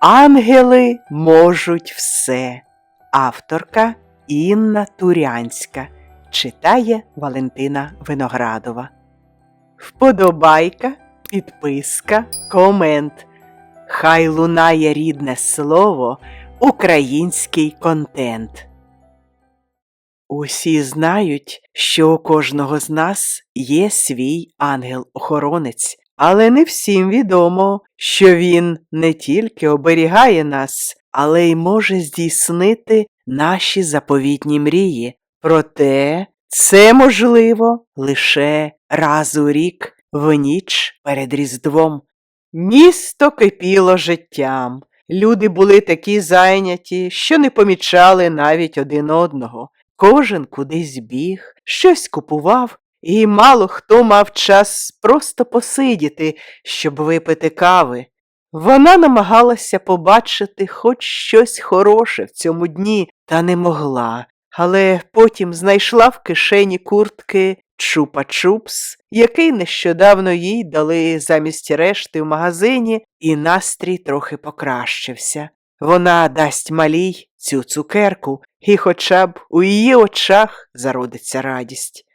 Ангели можуть все. Авторка Інна Турянська читає Валентина Виноградова. Вподобайка, підписка, комент. Хай лунає рідне слово, український контент. Усі знають, що у кожного з нас є свій ангел-охоронець, але не всім відомо, що він не тільки оберігає нас, але й може здійснити наші заповітні мрії. Проте це можливо лише раз у рік в ніч перед Різдвом. Місто кипіло життям. Люди були такі зайняті, що не помічали навіть один одного. Кожен кудись біг, щось купував, і мало хто мав час просто посидіти, щоб випити кави. Вона намагалася побачити хоч щось хороше в цьому дні, та не могла, але потім знайшла в кишені куртки Чупа-Чупс, який нещодавно їй дали замість решти в магазині, і настрій трохи покращився. Вона дасть малій цю цукерку, і хоча б у її очах зародиться радість.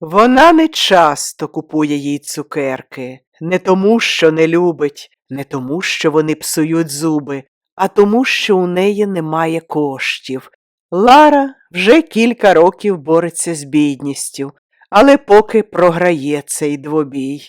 Вона не часто купує їй цукерки, не тому, що не любить, не тому, що вони псують зуби, а тому, що у неї немає коштів. Лара вже кілька років бореться з бідністю, але поки програє цей двобій.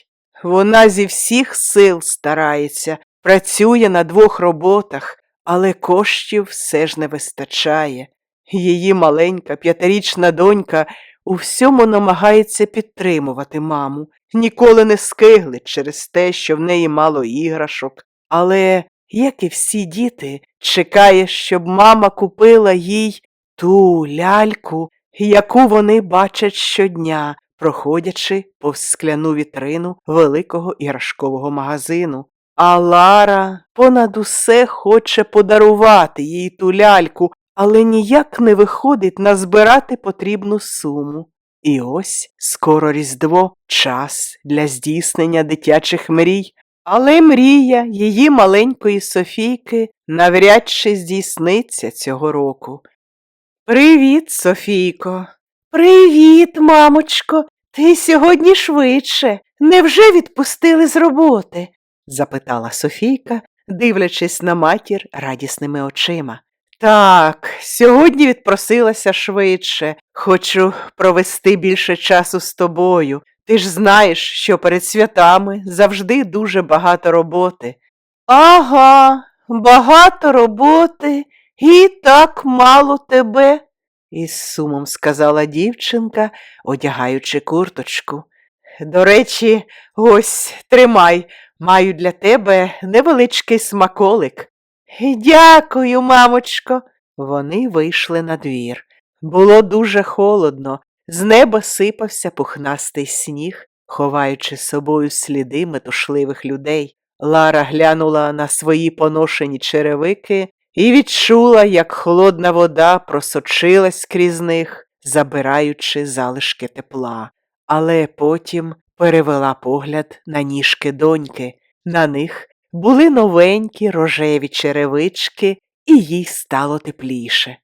Вона зі всіх сил старається, працює на двох роботах, але коштів все ж не вистачає. Її маленька п'ятирічна донька у всьому намагається підтримувати маму, ніколи не скиглить через те, що в неї мало іграшок. Але, як і всі діти, чекає, щоб мама купила їй ту ляльку, яку вони бачать щодня, проходячи повз скляну вітрину великого іграшкового магазину. А Лара понад усе хоче подарувати їй ту ляльку, але ніяк не виходить назбирати потрібну суму. І ось скоро Різдво час для здійснення дитячих мрій, але мрія її маленької Софійки навряд чи здійсниться цього року. Привіт, Софійко. Привіт, мамочко. Ти сьогодні швидше. Невже відпустили з роботи? запитала Софійка, дивлячись на матір радісними очима. Так, сьогодні відпросилася швидше. Хочу провести більше часу з тобою. Ти ж знаєш, що перед святами завжди дуже багато роботи. Ага, багато роботи і так мало тебе, із сумом сказала дівчинка, одягаючи курточку. До речі, ось тримай, маю для тебе невеличкий смаколик. Дякую, мамочко. Вони вийшли на двір. Було дуже холодно, з неба сипався пухнастий сніг, ховаючи собою сліди метушливих людей. Лара глянула на свої поношені черевики і відчула, як холодна вода просочилась крізь них, забираючи залишки тепла, але потім перевела погляд на ніжки доньки. На них були новенькі рожеві черевички, і їй стало тепліше.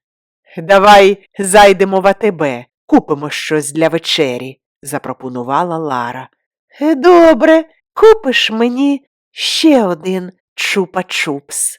Давай зайдемо в АТБ, купимо щось для вечері, запропонувала Лара. «Е, Добре, купиш мені ще один чупа-чупс.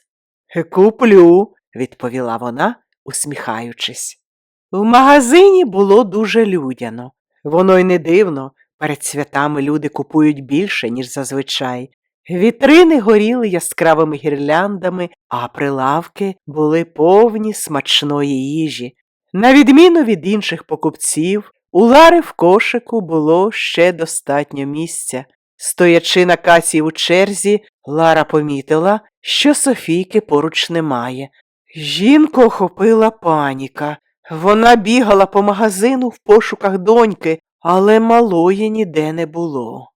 «Е, Куплю, відповіла вона, усміхаючись. В магазині було дуже людяно. Воно й не дивно, перед святами люди купують більше, ніж зазвичай. Вітрини горіли яскравими гірляндами, а прилавки були повні смачної їжі. На відміну від інших покупців, у Лари в кошику було ще достатньо місця. Стоячи на касі у черзі, Лара помітила, що Софійки поруч немає. Жінку охопила паніка. Вона бігала по магазину в пошуках доньки, але малої ніде не було.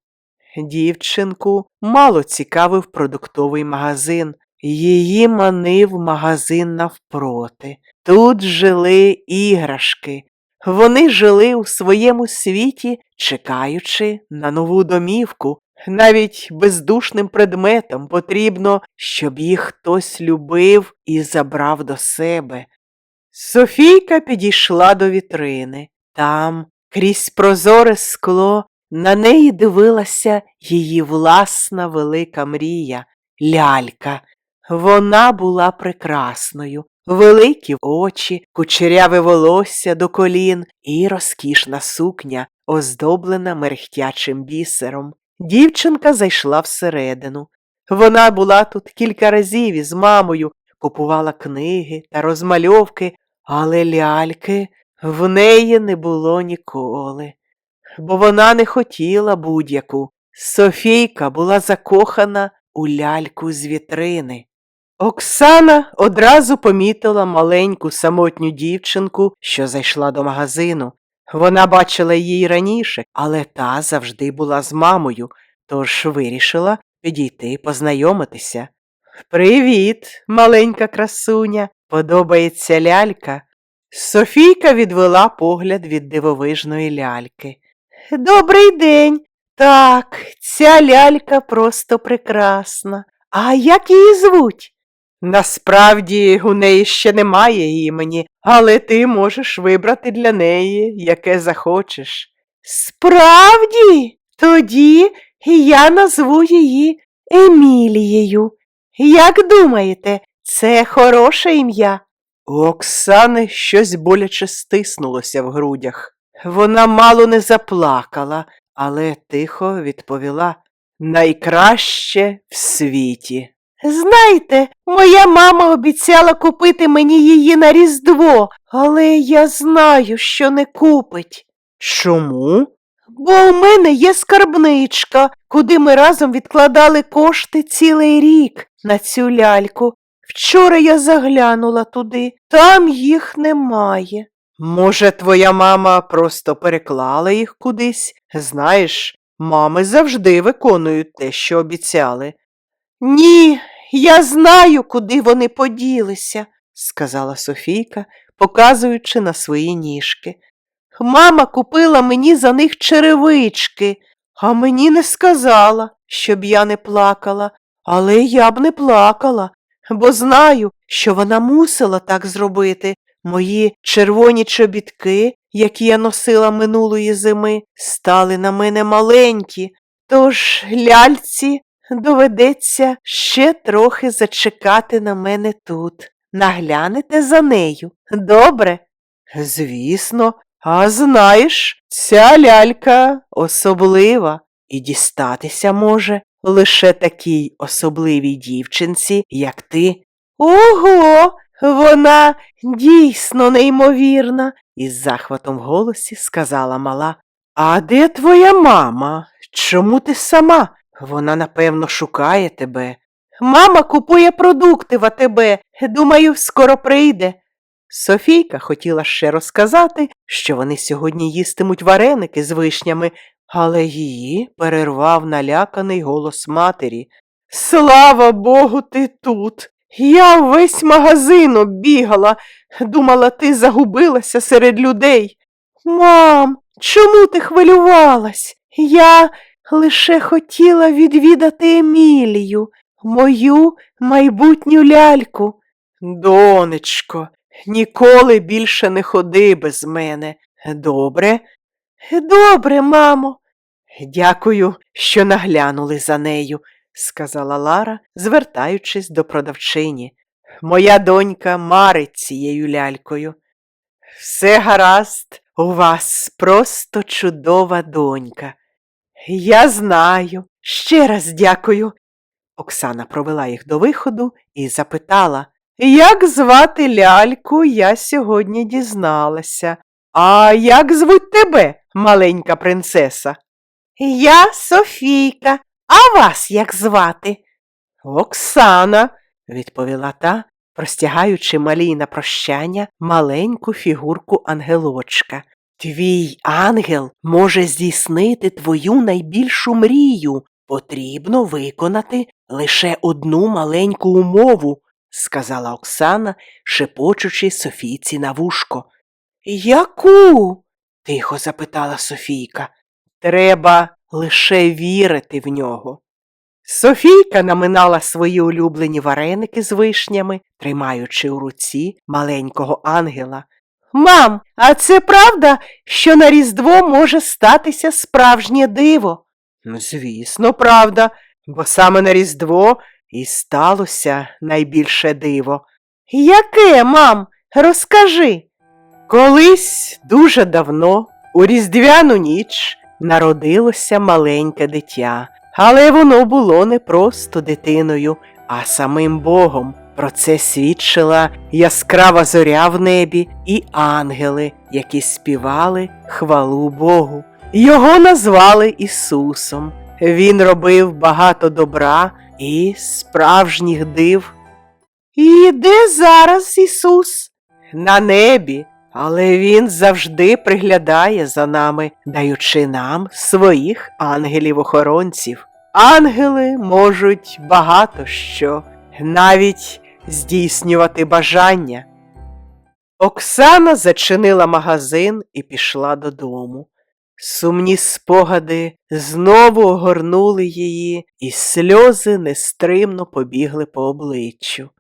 Дівчинку мало цікавив продуктовий магазин. Її манив магазин навпроти. Тут жили іграшки. Вони жили у своєму світі, чекаючи на нову домівку. Навіть бездушним предметам потрібно, щоб їх хтось любив і забрав до себе. Софійка підійшла до вітрини. Там, крізь прозоре скло, на неї дивилася її власна велика мрія лялька. Вона була прекрасною, великі очі, кучеряве волосся до колін і розкішна сукня, оздоблена мерехтячим бісером. Дівчинка зайшла всередину. Вона була тут кілька разів із мамою, купувала книги та розмальовки, але ляльки в неї не було ніколи, бо вона не хотіла будь-яку. Софійка була закохана у ляльку з вітрини. Оксана одразу помітила маленьку самотню дівчинку, що зайшла до магазину. Вона бачила її раніше, але та завжди була з мамою, тож вирішила підійти познайомитися. Привіт, маленька красуня, подобається лялька. Софійка відвела погляд від дивовижної ляльки. Добрий день. Так, ця лялька просто прекрасна. А як її звуть? Насправді у неї ще немає імені, але ти можеш вибрати для неї, яке захочеш. Справді, тоді я назву її Емілією. Як думаєте, це хороше ім'я? У Оксани щось боляче стиснулося в грудях. Вона мало не заплакала, але тихо відповіла найкраще в світі. Знаєте, моя мама обіцяла купити мені її на Різдво, але я знаю, що не купить. Чому? Бо у мене є скарбничка, куди ми разом відкладали кошти цілий рік на цю ляльку. Вчора я заглянула туди, там їх немає. Може, твоя мама просто переклала їх кудись? Знаєш, мами завжди виконують те, що обіцяли. Ні, я знаю, куди вони поділися, сказала Софійка, показуючи на свої ніжки. Мама купила мені за них черевички, а мені не сказала, щоб я не плакала, але я б не плакала, бо знаю, що вона мусила так зробити. Мої червоні чобітки, які я носила минулої зими, стали на мене маленькі, тож ляльці доведеться ще трохи зачекати на мене тут. Наглянете за нею, добре? Звісно, а знаєш, ця лялька особлива і дістатися може лише такій особливій дівчинці, як ти. Ого, вона дійсно неймовірна, із захватом в голосі сказала мала. А де твоя мама? Чому ти сама? Вона, напевно, шукає тебе. Мама купує продукти в АТБ. Думаю, скоро прийде. Софійка хотіла ще розказати, що вони сьогодні їстимуть вареники з вишнями, але її перервав наляканий голос матері. Слава Богу, ти тут. Я весь магазин оббігала, думала, ти загубилася серед людей. Мам, чому ти хвилювалась? Я лише хотіла відвідати Емілію, мою майбутню ляльку. Донечко, ніколи більше не ходи без мене. Добре? Добре, мамо. Дякую, що наглянули за нею, сказала Лара, звертаючись до продавчині. Моя донька марить цією лялькою. Все гаразд, у вас просто чудова донька. Я знаю. Ще раз дякую. Оксана провела їх до виходу і запитала, як звати ляльку, я сьогодні дізналася. А як звуть тебе, маленька принцеса? Я Софійка, а вас як звати? Оксана, відповіла та, простягаючи малій на прощання маленьку фігурку ангелочка. Твій ангел може здійснити твою найбільшу мрію. Потрібно виконати лише одну маленьку умову, сказала Оксана, шепочучи Софійці на вушко. Яку? тихо запитала Софійка. Треба лише вірити в нього. Софійка наминала свої улюблені вареники з вишнями, тримаючи у руці маленького ангела. Мам, а це правда, що на Різдво може статися справжнє диво? Ну, звісно, правда, бо саме на Різдво і сталося найбільше диво. Яке, мам? Розкажи. Колись дуже давно, у Різдвяну ніч, народилося маленьке дитя, але воно було не просто дитиною, а самим Богом. Про це свідчила яскрава зоря в небі і ангели, які співали хвалу Богу. Його назвали Ісусом. Він робив багато добра і справжніх див. І де зараз Ісус? На небі, але Він завжди приглядає за нами, даючи нам своїх ангелів-охоронців. Ангели можуть багато що, навіть здійснювати бажання. Оксана зачинила магазин і пішла додому. Сумні спогади знову огорнули її, і сльози нестримно побігли по обличчю.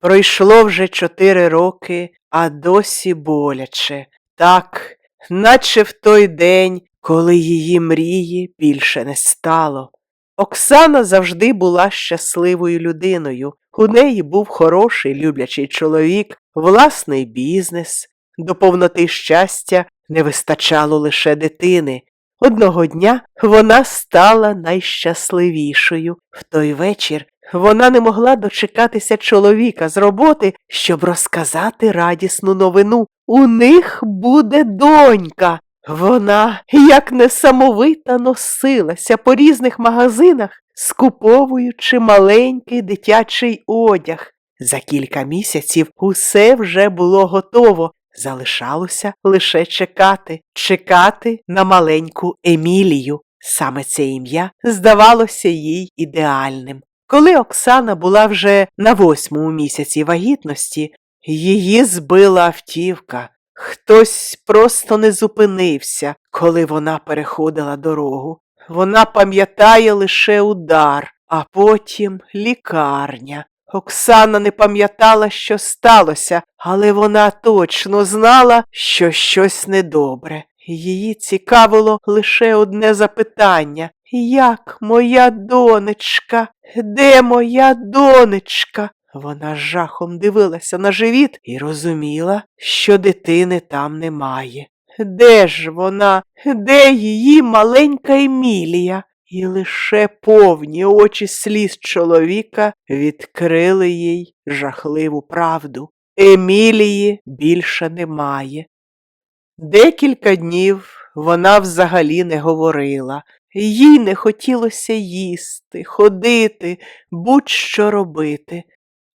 Пройшло вже чотири роки, а досі боляче, так, наче в той день, коли її мрії більше не стало. Оксана завжди була щасливою людиною. У неї був хороший люблячий чоловік, власний бізнес. До повноти щастя не вистачало лише дитини. Одного дня вона стала найщасливішою. В той вечір вона не могла дочекатися чоловіка з роботи, щоб розказати радісну новину. У них буде донька. Вона, як несамовита, носилася по різних магазинах, скуповуючи маленький дитячий одяг. За кілька місяців усе вже було готово. Залишалося лише чекати, чекати на маленьку Емілію. Саме це ім'я здавалося їй ідеальним. Коли Оксана була вже на восьмому місяці вагітності, її збила автівка. Хтось просто не зупинився, коли вона переходила дорогу. Вона пам'ятає лише удар, а потім лікарня. Оксана не пам'ятала, що сталося, але вона точно знала, що щось недобре. Її цікавило лише одне запитання як моя донечка? Де моя донечка? Вона жахом дивилася на живіт і розуміла, що дитини там немає. Де ж вона? Де її маленька Емілія? І лише повні очі сліз чоловіка відкрили їй жахливу правду. Емілії більше немає. Декілька днів вона взагалі не говорила, їй не хотілося їсти, ходити, будь-що робити.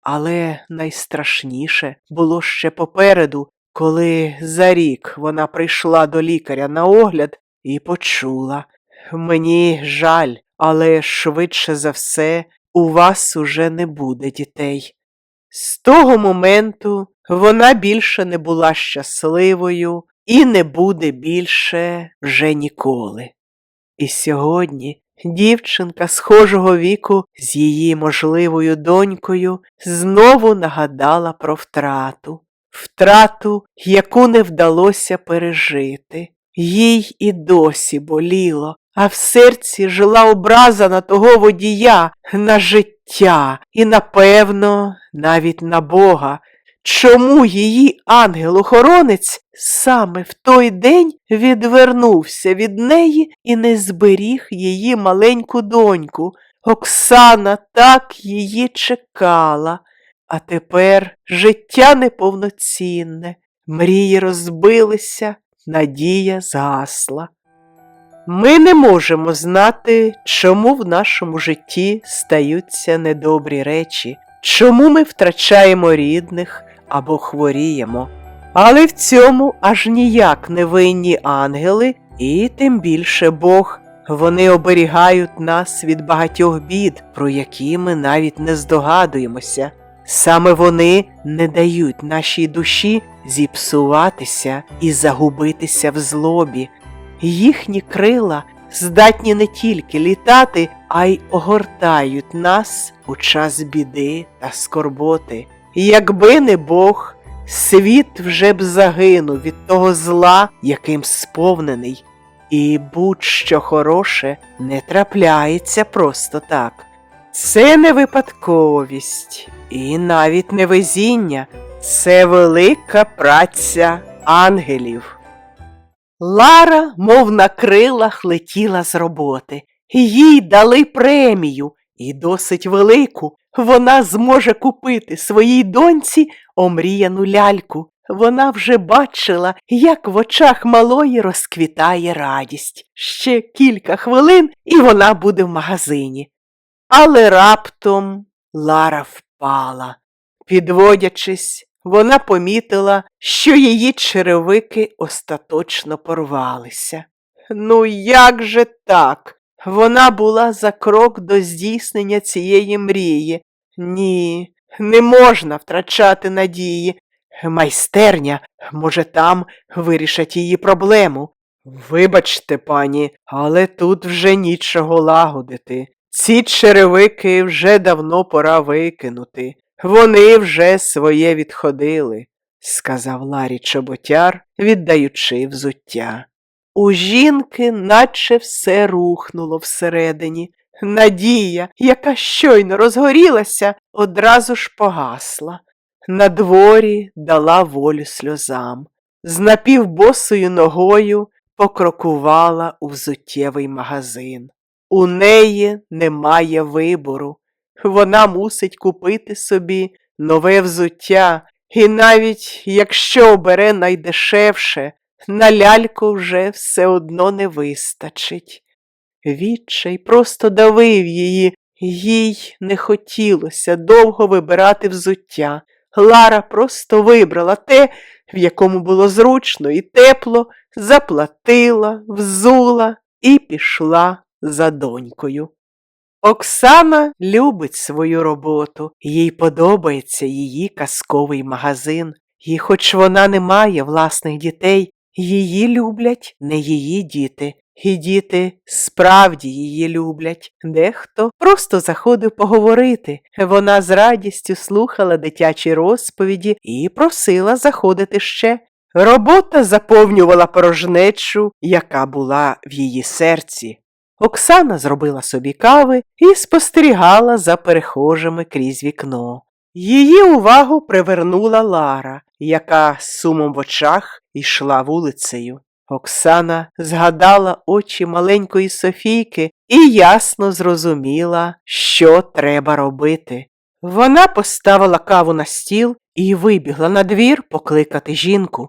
Але найстрашніше було ще попереду, коли за рік вона прийшла до лікаря на огляд і почула. Мені жаль, але швидше за все у вас уже не буде дітей. З того моменту вона більше не була щасливою і не буде більше вже ніколи. І сьогодні дівчинка схожого віку з її можливою донькою знову нагадала про втрату, втрату, яку не вдалося пережити. Їй і досі боліло, а в серці жила образа на того водія, на життя і, напевно, навіть на Бога. Чому її ангел-охоронець саме в той день відвернувся від неї і не зберіг її маленьку доньку? Оксана так її чекала, а тепер життя неповноцінне, мрії розбилися, надія згасла. Ми не можемо знати, чому в нашому житті стаються недобрі речі, чому ми втрачаємо рідних або хворіємо. Але в цьому аж ніяк не винні ангели, і тим більше Бог. Вони оберігають нас від багатьох бід, про які ми навіть не здогадуємося. Саме вони не дають нашій душі зіпсуватися і загубитися в злобі. Їхні крила здатні не тільки літати, а й огортають нас у час біди та скорботи. Якби не Бог, світ вже б загинув від того зла, яким сповнений, і будь-що хороше не трапляється просто так. Це не випадковість і навіть не везіння, це велика праця ангелів. Лара, мов на крилах, летіла з роботи. Їй дали премію, і досить велику. Вона зможе купити своїй доньці омріяну ляльку. Вона вже бачила, як в очах малої розквітає радість. Ще кілька хвилин, і вона буде в магазині. Але раптом Лара впала. Підводячись, вона помітила, що її черевики остаточно порвалися. Ну, як же так? Вона була за крок до здійснення цієї мрії. Ні, не можна втрачати надії. Майстерня, може, там вирішать її проблему. Вибачте, пані, але тут вже нічого лагодити. Ці черевики вже давно пора викинути. Вони вже своє відходили, сказав Ларі чоботяр, віддаючи взуття. У жінки наче все рухнуло всередині. Надія, яка щойно розгорілася, одразу ж погасла. На дворі дала волю сльозам. З напівбосою ногою покрокувала у взуттєвий магазин. У неї немає вибору. Вона мусить купити собі нове взуття, і навіть якщо обере найдешевше, на ляльку вже все одно не вистачить. Відчай просто давив її, їй не хотілося довго вибирати взуття. Лара просто вибрала те, в якому було зручно і тепло, заплатила, взула і пішла за донькою. Оксана любить свою роботу, їй подобається її казковий магазин. І хоч вона не має власних дітей, її люблять не її діти. І діти справді її люблять. Дехто просто заходив поговорити. Вона з радістю слухала дитячі розповіді і просила заходити ще. Робота заповнювала порожнечу, яка була в її серці. Оксана зробила собі кави і спостерігала за перехожими крізь вікно. Її увагу привернула Лара, яка з сумом в очах йшла вулицею. Оксана згадала очі маленької Софійки і ясно зрозуміла, що треба робити. Вона поставила каву на стіл і вибігла на двір покликати жінку.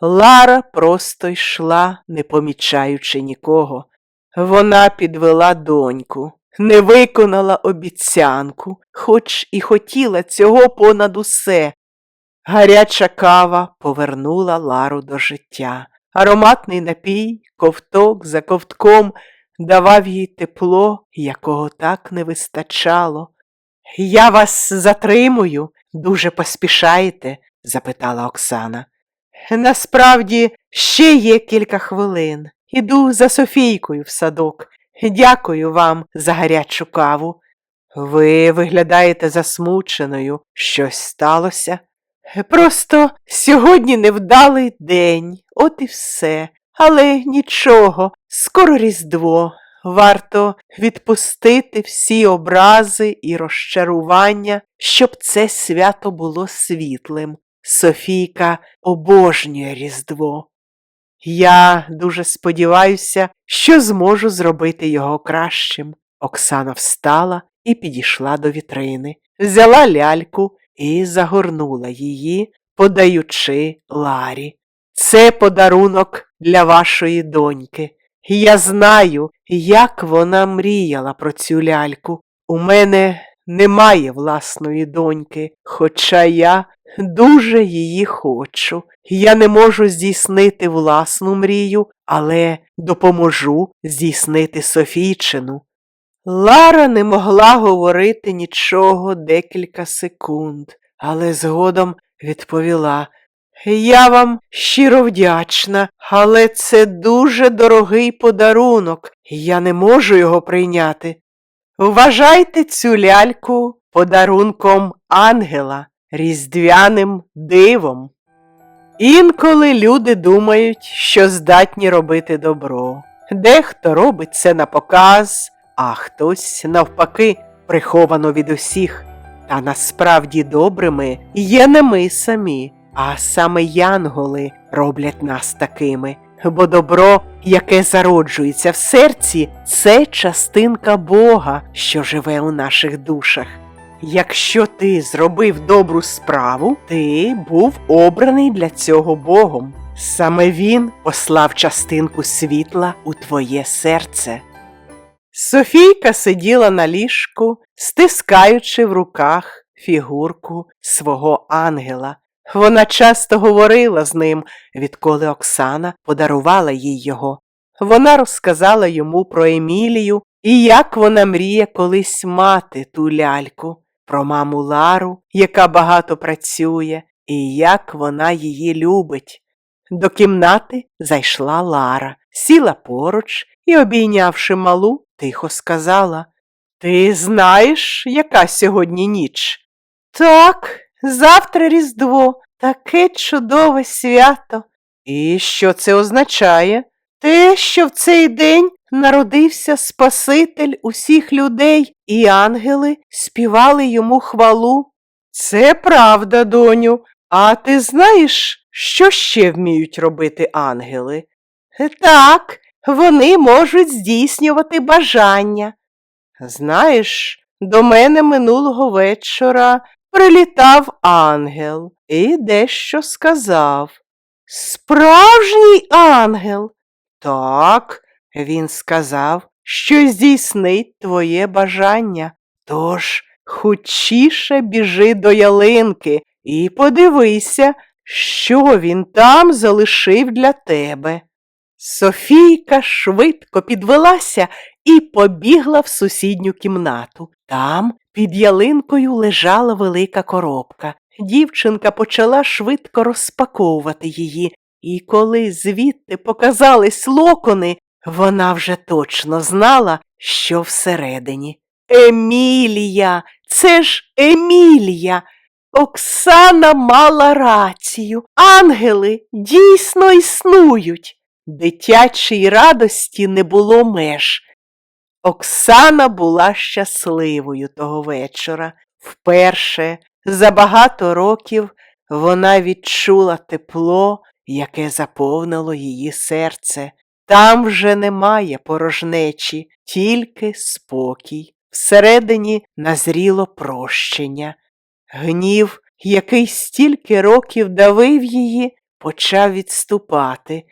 Лара просто йшла, не помічаючи нікого. Вона підвела доньку, не виконала обіцянку, хоч і хотіла цього понад усе. Гаряча кава повернула Лару до життя. Ароматний напій, ковток за ковтком давав їй тепло, якого так не вистачало. Я вас затримую, дуже поспішаєте? запитала Оксана. Насправді, ще є кілька хвилин. Іду за Софійкою в садок. Дякую вам за гарячу каву. Ви виглядаєте засмученою. Щось сталося? Просто сьогодні невдалий день, от і все. Але нічого, скоро Різдво. Варто відпустити всі образи і розчарування, щоб це свято було світлим. Софійка обожнює Різдво. Я дуже сподіваюся, що зможу зробити його кращим. Оксана встала і підійшла до вітрини, взяла ляльку і загорнула її, подаючи Ларі. Це подарунок для вашої доньки. Я знаю, як вона мріяла про цю ляльку. У мене немає власної доньки, хоча я дуже її хочу. Я не можу здійснити власну мрію, але допоможу здійснити Софійчину. Лара не могла говорити нічого декілька секунд, але згодом відповіла Я вам щиро вдячна, але це дуже дорогий подарунок, я не можу його прийняти. Вважайте цю ляльку подарунком ангела, різдвяним дивом. Інколи люди думають, що здатні робити добро. Дехто робить це на показ, а хтось, навпаки, приховано від усіх. Та насправді добрими є не ми самі, а саме янголи роблять нас такими. Бо добро, яке зароджується в серці, це частинка Бога, що живе у наших душах. Якщо ти зробив добру справу, ти був обраний для цього Богом. Саме Він послав частинку світла у твоє серце. Софійка сиділа на ліжку, стискаючи в руках фігурку свого ангела. Вона часто говорила з ним, відколи Оксана подарувала їй його. Вона розказала йому про Емілію і як вона мріє колись мати ту ляльку, про маму Лару, яка багато працює, і як вона її любить. До кімнати зайшла Лара, сіла поруч і, обійнявши малу, тихо сказала Ти знаєш, яка сьогодні ніч? Так, завтра Різдво, таке чудове свято. І що це означає? Те, що в цей день народився Спаситель усіх людей, і ангели співали йому хвалу. Це правда, доню. А ти знаєш, що ще вміють робити ангели? Так, вони можуть здійснювати бажання. Знаєш, до мене минулого вечора прилітав ангел і дещо сказав. Справжній ангел. Так, він сказав, що здійснить твоє бажання. Тож хутчіше біжи до ялинки і подивися, що він там залишив для тебе. Софійка швидко підвелася і побігла в сусідню кімнату. Там під ялинкою лежала велика коробка. Дівчинка почала швидко розпаковувати її, і коли звідти показались локони, вона вже точно знала, що всередині. Емілія, це ж Емілія. Оксана мала рацію. Ангели дійсно існують. Дитячій радості не було меж. Оксана була щасливою того вечора. Вперше за багато років вона відчула тепло, яке заповнило її серце. Там вже немає порожнечі, тільки спокій. Всередині назріло прощення. Гнів, який стільки років давив її, почав відступати.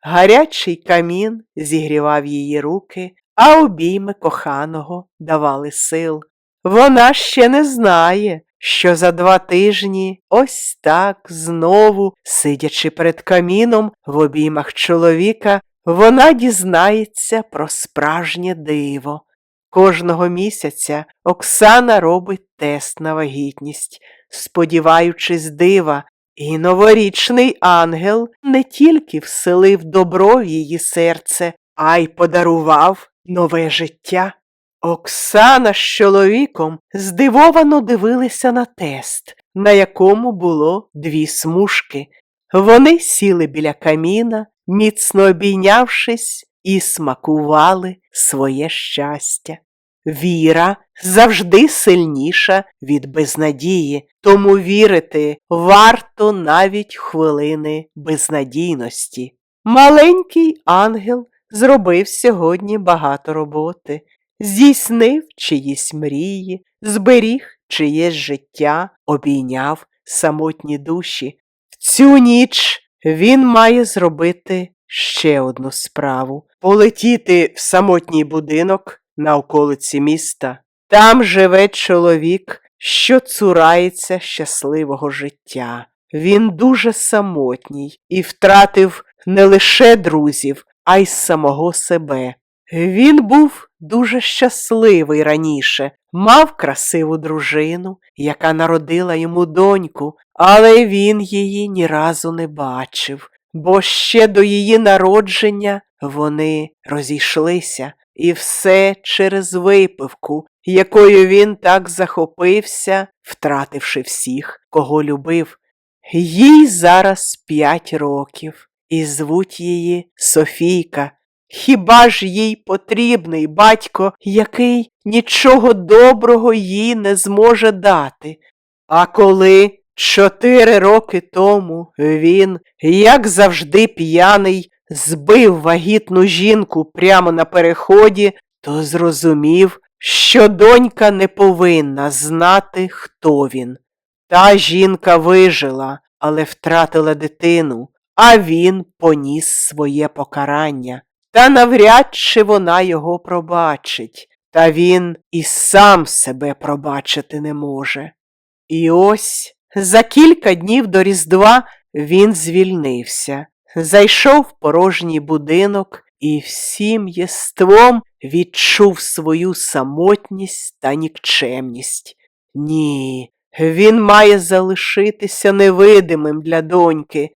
Гарячий камін зігрівав її руки, а обійми коханого давали сил. Вона ще не знає, що за два тижні ось так знову, сидячи перед каміном в обіймах чоловіка, вона дізнається про справжнє диво. Кожного місяця Оксана робить тест на вагітність, сподіваючись дива, і новорічний ангел не тільки вселив добро в її серце, а й подарував нове життя. Оксана з чоловіком здивовано дивилися на тест, на якому було дві смужки. Вони сіли біля каміна, міцно обійнявшись, і смакували своє щастя. Віра завжди сильніша від безнадії, тому вірити варто навіть хвилини безнадійності. Маленький ангел зробив сьогодні багато роботи, здійснив чиїсь мрії, зберіг чиєсь життя, обійняв самотні душі. В цю ніч він має зробити ще одну справу полетіти в самотній будинок на околиці міста. Там живе чоловік, що цурається щасливого життя. Він дуже самотній і втратив не лише друзів, а й самого себе. Він був дуже щасливий раніше, мав красиву дружину, яка народила йому доньку, але він її ні разу не бачив, бо ще до її народження вони розійшлися, і все через випивку, якою він так захопився, втративши всіх, кого любив. Їй зараз п'ять років, і звуть її Софійка. Хіба ж їй потрібний батько, який нічого доброго їй не зможе дати? А коли чотири роки тому він, як завжди п'яний, збив вагітну жінку прямо на переході, то зрозумів, що донька не повинна знати, хто він. Та жінка вижила, але втратила дитину, а він поніс своє покарання. Та навряд чи вона його пробачить, та він і сам себе пробачити не може. І ось за кілька днів до Різдва він звільнився, зайшов в порожній будинок і всім єством відчув свою самотність та нікчемність. Ні, він має залишитися невидимим для доньки,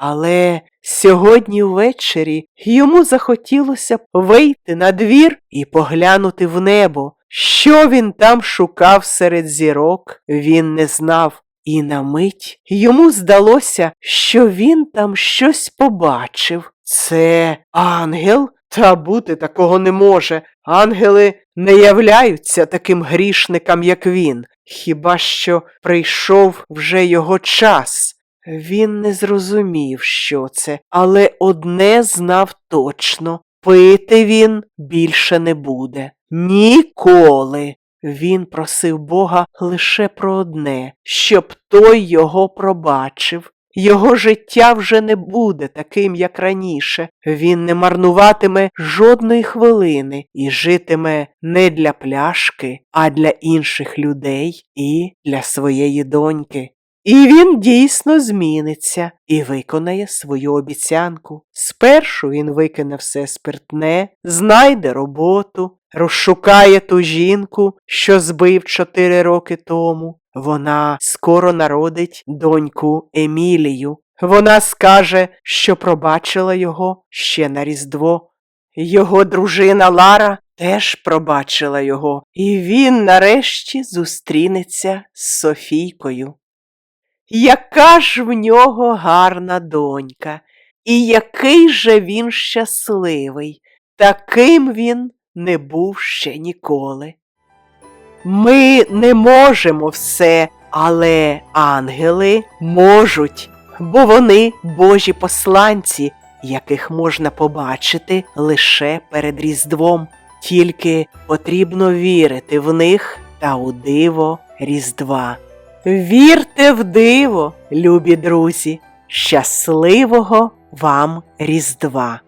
але сьогодні ввечері йому захотілося вийти на двір і поглянути в небо. Що він там шукав серед зірок, він не знав, і на мить йому здалося, що він там щось побачив. Це ангел? Та бути такого не може. Ангели не являються таким грішникам, як він. Хіба що прийшов вже його час. Він не зрозумів, що це, але одне знав точно пити він більше не буде. Ніколи. Він просив Бога лише про одне, щоб той його пробачив. Його життя вже не буде таким, як раніше. Він не марнуватиме жодної хвилини і житиме не для пляшки, а для інших людей і для своєї доньки. І він дійсно зміниться і виконає свою обіцянку. Спершу він викине все спиртне, знайде роботу, розшукає ту жінку, що збив чотири роки тому. Вона скоро народить доньку Емілію. Вона скаже, що пробачила його ще на Різдво. Його дружина Лара теж пробачила його, і він нарешті зустрінеться з Софійкою. Яка ж в нього гарна донька, і який же він щасливий, таким він не був ще ніколи. Ми не можемо все, але ангели можуть, бо вони Божі посланці, яких можна побачити лише перед Різдвом. Тільки потрібно вірити в них та у диво Різдва. Вірте в диво, любі друзі, щасливого вам Різдва!